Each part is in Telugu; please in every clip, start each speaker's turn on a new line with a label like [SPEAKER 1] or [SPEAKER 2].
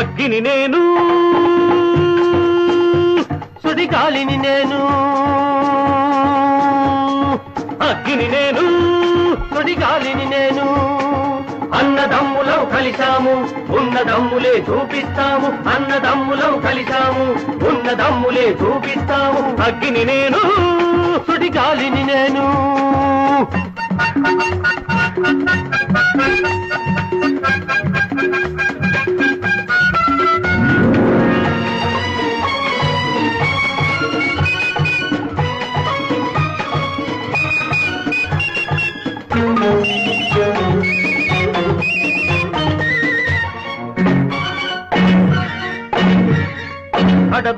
[SPEAKER 1] అగ్గిని నేను. సుడిగాలిని నేను. అగ్గిని నేను. సుడిగాలిని నేను. అన్నదమ్ములం కలిశాము ఉన్నదమ్ములే చూపిస్తాము. అన్నదమ్ములం కలిశాము ఉన్నదమ్ములే చూపిస్తాము. అగ్గిని నేను సుడిగాలిని నేను.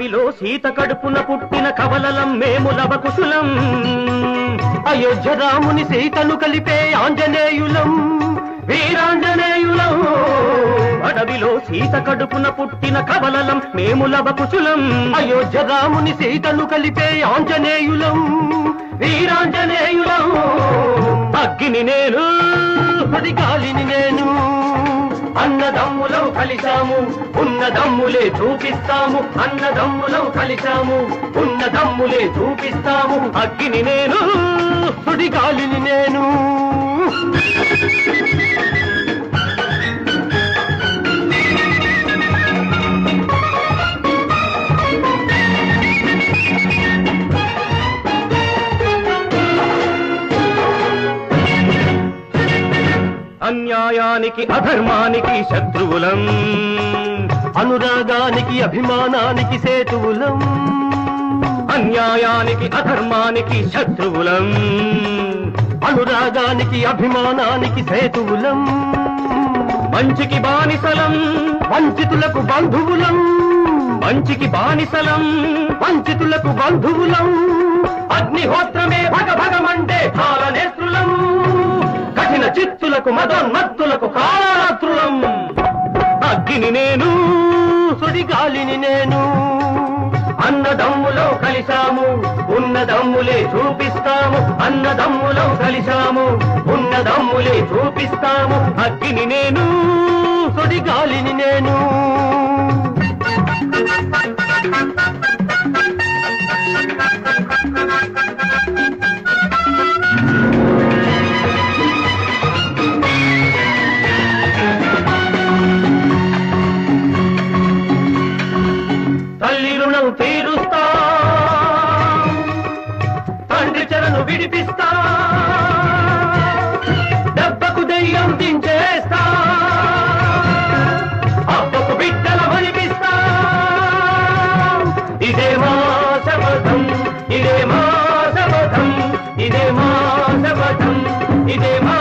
[SPEAKER 1] అడవిలో సీత కడుపున పుట్టిన కవలలం మేము లవకుశులం అయోధ్య రాముని సీతను కలిపే ఆంజనేయులం వీరాంజనేయులం. అడవిలో సీత కడుపున పుట్టిన కవలలం మేము లవకుశులం అయోధ్య రాముని సీతను కలిపే ఆంజనేయులం వీరాంజనేయులం. అగ్గిని నేను గాలిని నేను అన్నదమ్ములం కలిశాము ఉన్నదమ్ములే చూపిస్తాము అన్నదమ్ములం కలిశాము ఉన్నదమ్ములే చూపిస్తాము అగ్గిని నేను సుడిగాలిని నేను. అన్యాయానికి అధర్మానికి శత్రువులం. అనురాగానికి అభిమానానికి సేతువులం. అన్యాయానికి అధర్మానికి శత్రువులం. అనురాగానికి అభిమానానికి సేతువులం. మంచికి బానిసలం. వంచితులకు బంధువులం. మంచికి బానిసలం. వంచితులకు బంధువులం. అగ్నిహోత్రమే భగ మత్తులకు చిత్తులకు మదోన్మత్తులకు కాళరాత్రులం అగ్గిని నేను సుడిగాలిని నేను. అన్నదమ్ములో కలిశాము ఉన్నదమ్ములే చూపిస్తాము అన్నదమ్ములో కలిశాము ఉన్నదమ్ములే చూపిస్తాము. అగ్గిని నేను సుడిగాలిని నేను. తల్లి తీరుస్తా. తండ్రి చెరను విడిపిస్తా. దెబ్బకు దెయ్యం దించేస్తా. అబ్బకు బిడ్డల వనిపిస్తా ఇదే మా శపథం ఇదే మా శపథం ఇదే మా శపథం ఇదే మా